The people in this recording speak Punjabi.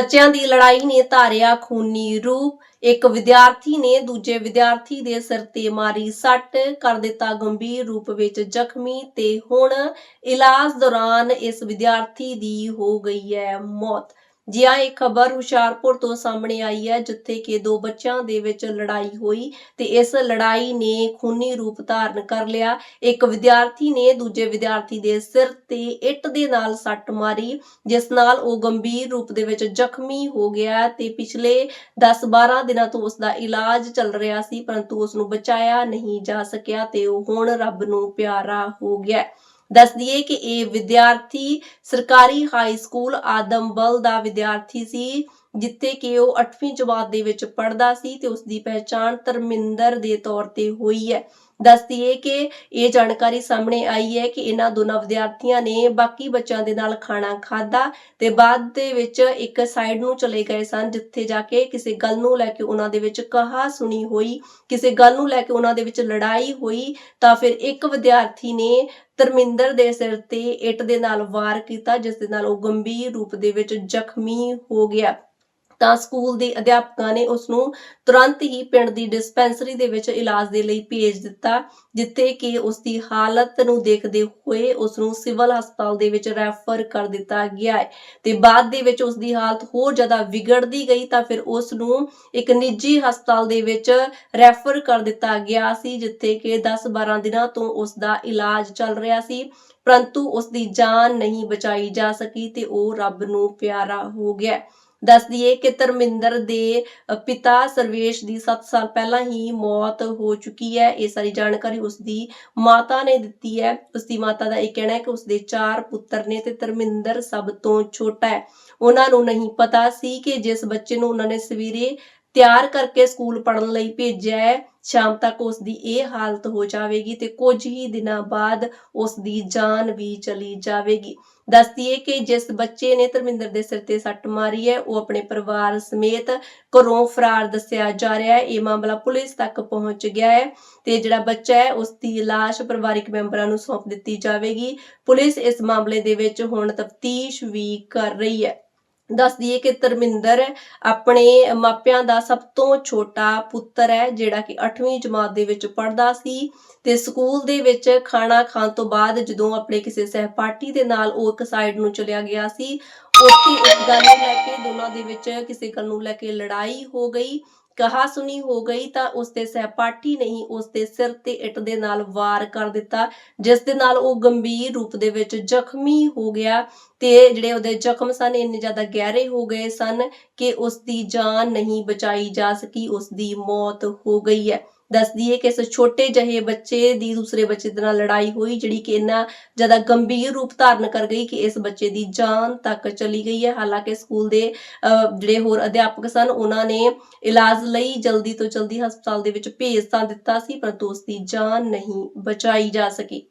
ਬੱਚਿਆਂ ਦੀ ਲੜਾਈ ਨੇ ਧਾਰਿਆ ਖੂਨੀ ਰੂਪ। ਇੱਕ ਵਿਦਿਆਰਥੀ ਨੇ ਦੂਜੇ ਵਿਦਿਆਰਥੀ ਦੇ ਸਿਰ ਤੇ ਮਾਰੀ ਸੱਟ, ਕਰ ਦਿੱਤਾ ਗੰਭੀਰ ਰੂਪ ਵਿੱਚ ਜ਼ਖਮੀ ਤੇ ਹੁਣ ਇਲਾਜ ਦੌਰਾਨ ਇਸ ਵਿਦਿਆਰਥੀ ਦੀ ਹੋ ਗਈ ਹੈ ਮੌਤ। ਜੀ ਹਾਂ ਇਹ ਖਬਰ ਹੁਸ਼ਿਆਰਪੁਰ ਤੋਂ ਸਾਹਮਣੇ ਆਈ ਹੈ, ਜਿੱਥੇ ਕਿ ਦੋ ਬੱਚਿਆਂ ਦੇ ਵਿੱਚ ਲੜਾਈ ਹੋਈ ਤੇ ਇਸ ਲੜਾਈ ਨੇ ਖੂਨੀ ਰੂਪ ਧਾਰਨ ਕਰ ਲਿਆ। ਇੱਕ ਵਿਦਿਆਰਥੀ ਨੇ ਦੂਜੇ ਵਿਦਿਆਰਥੀ ਦੇ ਸਿਰ ਤੇ ਇੱਟ ਦੇ ਨਾਲ ਸੱਟ ਮਾਰੀ, ਜਿਸ ਨਾਲ ਉਹ ਗੰਭੀਰ ਰੂਪ ਦੇ ਵਿੱਚ ਜ਼ਖਮੀ ਹੋ ਗਿਆ ਤੇ ਪਿਛਲੇ 10-12 ਦਿਨਾਂ ਤੋਂ ਉਸ ਦਾ ਇਲਾਜ ਚੱਲ ਰਿਹਾ ਸੀ, ਪਰੰਤੂ ਉਸ ਨੂੰ ਬਚਾਇਆ ਨਹੀਂ ਜਾ ਸਕਿਆ ਤੇ ਉਹ ਹੁਣ ਰੱਬ ਨੂੰ ਪਿਆਰਾ ਹੋ ਗਿਆ। ਦੱਸ ਦਈਏ ਕਿ ਇਹ ਵਿਦਿਆਰਥੀ ਸਰਕਾਰੀ ਹਾਈ ਸਕੂਲ ਆਦਮਬਲ ਦਾ ਵਿਦਿਆਰਥੀ ਸੀ, ਜਿੱਥੇ ਕਿ ਉਹ 8ਵੀਂ ਜਮਾਤ ਦੇ ਵਿੱਚ ਪੜ੍ਹਦਾ ਸੀ ਤੇ ਉਸ ਦੀ ਪਹਿਚਾਣ ਧਰਮਿੰਦਰ ਦੇ ਤੌਰ ਤੇ ਹੋਈ ਹੈ। ਦੱਸ ਦਈਏ ਕਿ ਇਹ ਜਾਣਕਾਰੀ ਸਾਹਮਣੇ ਆਈ ਹੈ ਕਿ ਇਹਨਾਂ ਦੋਨਾਂ ਵਿਦਿਆਰਥੀਆਂ ਨੇ ਬਾਕੀ ਬੱਚਿਆਂ ਦੇ ਨਾਲ ਖਾਣਾ ਖਾਦਾ ਤੇ ਬਾਅਦ ਦੇ ਵਿੱਚ ਇੱਕ ਸਾਈਡ ਨੂੰ ਚਲੇ ਗਏ ਸਨ, ਜਿੱਥੇ ਜਾ ਕੇ ਕਿਸੇ ਗੱਲ ਨੂੰ ਲੈ ਕੇ ਉਹਨਾਂ ਦੇ ਵਿੱਚ ਕਹਾ ਸੁਣੀ ਹੋਈ, ਕਿਸੇ ਗੱਲ ਨੂੰ ਲੈ ਕੇ ਉਹਨਾਂ ਦੇ ਵਿੱਚ ਲੜਾਈ ਹੋਈ, ਤਾਂ ਫਿਰ ਇੱਕ ਵਿਦਿਆਰਥੀ ਨੇ ਧਰਮਿੰਦਰ ਦੇ ਸਿਰ ਤੇ ਇੱਟ ਦੇ ਨਾਲ ਵਾਰ ਕੀਤਾ, ਜਿਸ ਦੇ ਨਾਲ ਉਹ ਗੰਭੀਰ ਰੂਪ ਦੇ ਵਿੱਚ ਜ਼ਖਮੀ ਹੋ ਗਿਆ। ਤਾਂ ਸਕੂਲ ਦੇ ਅਧਿਆਪਕਾਂ ਨੇ ਉਸ ਨੂੰ ਤੁਰੰਤ ਹੀ ਪਿੰਡ ਦੀ ਡਿਸਪੈਂਸਰੀ ਦੇ ਵਿੱਚ ਇਲਾਜ ਦੇ ਲਈ ਭੇਜ ਦਿੱਤਾ, ਜਿੱਥੇ ਕਿ ਉਸ ਦੀ ਹਾਲਤ ਨੂੰ ਦੇਖਦੇ ਹੋਏ ਉਸ ਨੂੰ ਸਿਵਲ ਹਸਪਤਾਲ ਦੇ ਵਿੱਚ ਰੈਫਰ ਕਰ ਦਿੱਤਾ ਗਿਆ ਹੈ। ਤੇ ਬਾਅਦ ਦੇ ਵਿੱਚ ਉਸ ਦੀ ਹਾਲਤ ਹੋਰ ਜ਼ਿਆਦਾ ਵਿਗੜਦੀ ਗਈ ਤਾਂ ਫਿਰ ਉਸ ਨੂੰ ਇੱਕ ਨਿੱਜੀ ਹਸਪਤਾਲ ਦੇ ਵਿੱਚ ਰੈਫਰ ਕਰ ਦਿੱਤਾ ਗਿਆ ਸੀ, ਜਿੱਥੇ ਕਿ 10-12 ਦਿਨਾਂ ਤੋਂ ਉਸ ਦਾ ਇਲਾਜ ਚੱਲ ਰਿਹਾ ਸੀ, ਪਰੰਤੂ ਉਸ ਦੀ ਜਾਨ ਨਹੀਂ ਬਚਾਈ ਜਾ ਸਕੀ ਤੇ ਉਹ ਰੱਬ ਨੂੰ ਪਿਆਰਾ ਹੋ ਗਿਆ। ਦੱਸ ਦਈਏ ਕਿ ਧਰਮਿੰਦਰ ਦੇ ਪਿਤਾ ਸਰਵੇਸ਼ ਦੀ 7 ਸਾਲ ਪਹਿਲਾਂ ਹੀ ਮੌਤ ਹੋ ਚੁੱਕੀ ਹੈ। ਇਹ ਸਾਰੀ ਜਾਣਕਾਰੀ ਉਸ ਦੀ ਮਾਤਾ ਨੇ ਦਿੱਤੀ ਹੈ। ਉਸ ਦੀ ਮਾਤਾ ਦਾ ਇਹ ਕਹਿਣਾ ਹੈ ਕਿ ਉਸ ਦੇ ਚਾਰ ਪੁੱਤਰ ਨੇ ਤੇ ਧਰਮਿੰਦਰ ਸਭ ਤੋਂ ਛੋਟਾ ਹੈ। ਉਹਨਾਂ ਨੂੰ ਨਹੀਂ ਪਤਾ ਸੀ ਕਿ ਜਿਸ ਬੱਚੇ ਨੂੰ ਉਹਨਾਂ ਨੇ ਸਵੇਰੇ ਤਿਆਰ ਕਰਕੇ ਸਕੂਲ ਪੜਨ ਲਈ ਭੇਜਿਆ ਹੈ। ਸ਼ਾਮ ਤੱਕ ਉਸ ਦੀ ਇਹ ਹਾਲਤ ਹੋ ਜਾਵੇਗੀ ਤੇ ਕੁਝ ਹੀ ਦਿਨਾਂ ਬਾਅਦ ਉਸ ਦੀ ਜਾਨ ਵੀ ਚਲੀ ਜਾਵੇਗੀ। ਦੱਸਦੀਏ ਕਿ ਜਿਸ ਬੱਚੇ ਨੇ ਧਰਮਿੰਦਰ ਦੇ ਸਿਰ ਤੇ ਸੱਟ ਮਾਰੀ ਹੈ, ਉਹ ਆਪਣੇ ਪਰਿਵਾਰ ਸਮੇਤ ਘਰੋਂ ਫਰਾਰ ਦੱਸਿਆ ਜਾ ਰਿਹਾ ਹੈ। ਇਹ ਮਾਮਲਾ ਪੁਲਿਸ ਤੱਕ ਪਹੁੰਚ ਗਿਆ ਹੈ ਤੇ ਜਿਹੜਾ ਬੱਚਾ ਹੈ ਉਸ ਦੀ ਲਾਸ਼ ਪਰਿਵਾਰਿਕ ਮੈਂਬਰਾਂ ਨੂੰ ਸੌਂਪ ਦਿੱਤੀ ਜਾਵੇਗੀ। ਪੁਲਿਸ ਇਸ ਮਾਮਲੇ ਦੇ ਵਿੱਚ ਹੁਣ ਤਫਤੀਸ਼ ਵੀ ਕਰ ਰਹੀ ਹੈ। ਦੱਸ ਦਈਏ ਕਿ ਧਰਮਿੰਦਰ ਆਪਣੇ ਮਾਪਿਆਂ ਦਾ ਸਭ ਤੋਂ ਛੋਟਾ ਪੁੱਤਰ ਹੈ, ਜਿਹੜਾ ਕਿ 8ਵੀਂ ਜਮਾਤ ਦੇ ਵਿੱਚ ਪੜ੍ਹਦਾ ਸੀ ਤੇ ਸਕੂਲ ਦੇ ਵਿੱਚ ਖਾਣਾ ਖਾਣ ਤੋਂ ਬਾਅਦ ਜਦੋਂ ਆਪਣੇ ਕਿਸੇ ਸਹਿਪਾਠੀ ਦੇ ਨਾਲ ਉਹ ਇੱਕ ਸਾਈਡ ਨੂੰ ਚਲਿਆ ਗਿਆ ਸੀ ਉੱਥੇ ਇਸ ਗੱਲ ਨੂੰ ਲੈ ਕੇ ਦੋਨਾਂ ਦੇ ਵਿੱਚ ਕਿਸੇ ਗੱਲ ਨੂੰ ਲੈ ਕੇ ਲੜਾਈ ਹੋ ਗਈ, ਕਹਾ ਸੁਣੀ ਹੋ ਗਈ ਤਾਂ ਉਸ ਸਹਿਪਾਠੀ ਨਹੀਂ ਉਸ ਸਿਰ ਤੇ ਇੱਟ ਦੇ ਨਾਲ ਵਾਰ ਕਰ ਦਿੱਤਾ, ਜਿਸ ਦੇ ਨਾਲ ਉਹ ਗੰਭੀਰ ਰੂਪ ਦੇ ਵਿੱਚ ਜ਼ਖਮੀ ਹੋ ਗਿਆ ਤੇ ਜਿਹੜੇ ਉਹਦੇ ਜ਼ਖਮ ਸਨ ਇੰਨੇ ਜ਼ਿਆਦਾ ਗਹਿਰੇ ਹੋ ਗਏ ਸਨ ਕਿ ਉਸ ਦੀ ਜਾਨ ਨਹੀਂ ਬਚਾਈ ਜਾ ਸਕੀ ਉਸ ਦੀ ਮੌਤ ਹੋ ਗਈ ਹੈ। ਦੱਸਦੀ ਹੈ ਕਿ ਇਸ ਛੋਟੇ ਜਿਹੇ ਬੱਚੇ ਦੀ ਦੂਸਰੇ ਬੱਚੇ ਦੇ ਨਾਲ ਲੜਾਈ ਹੋਈ ਜਿਹੜੀ ਕਿ ਇੰਨਾ ਜ਼ਿਆਦਾ ਗੰਭੀਰ ਰੂਪ ਧਾਰਨ ਕਰ ਗਈ ਕਿ ਇਸ ਬੱਚੇ ਦੀ ਜਾਨ ਤੱਕ ਚਲੀ ਗਈ ਹੈ। ਹਾਲਾਂਕਿ ਸਕੂਲ ਦੇ ਅਹ, ਜਿਹੜੇ ਹੋਰ ਅਧਿਆਪਕ ਸਨ ਉਹਨਾਂ ਨੇ ਇਲਾਜ ਲਈ ਜਲਦੀ ਤੋਂ ਜਲਦੀ ਹਸਪਤਾਲ ਦੇ ਵਿੱਚ ਭੇਜ ਤਾਂ ਦਿੱਤਾ ਸੀ ਪਰੰਤੂ ਉਸ ਦੀ ਜਾਨ ਨਹੀਂ ਬਚਾਈ ਜਾ ਸਕੀ।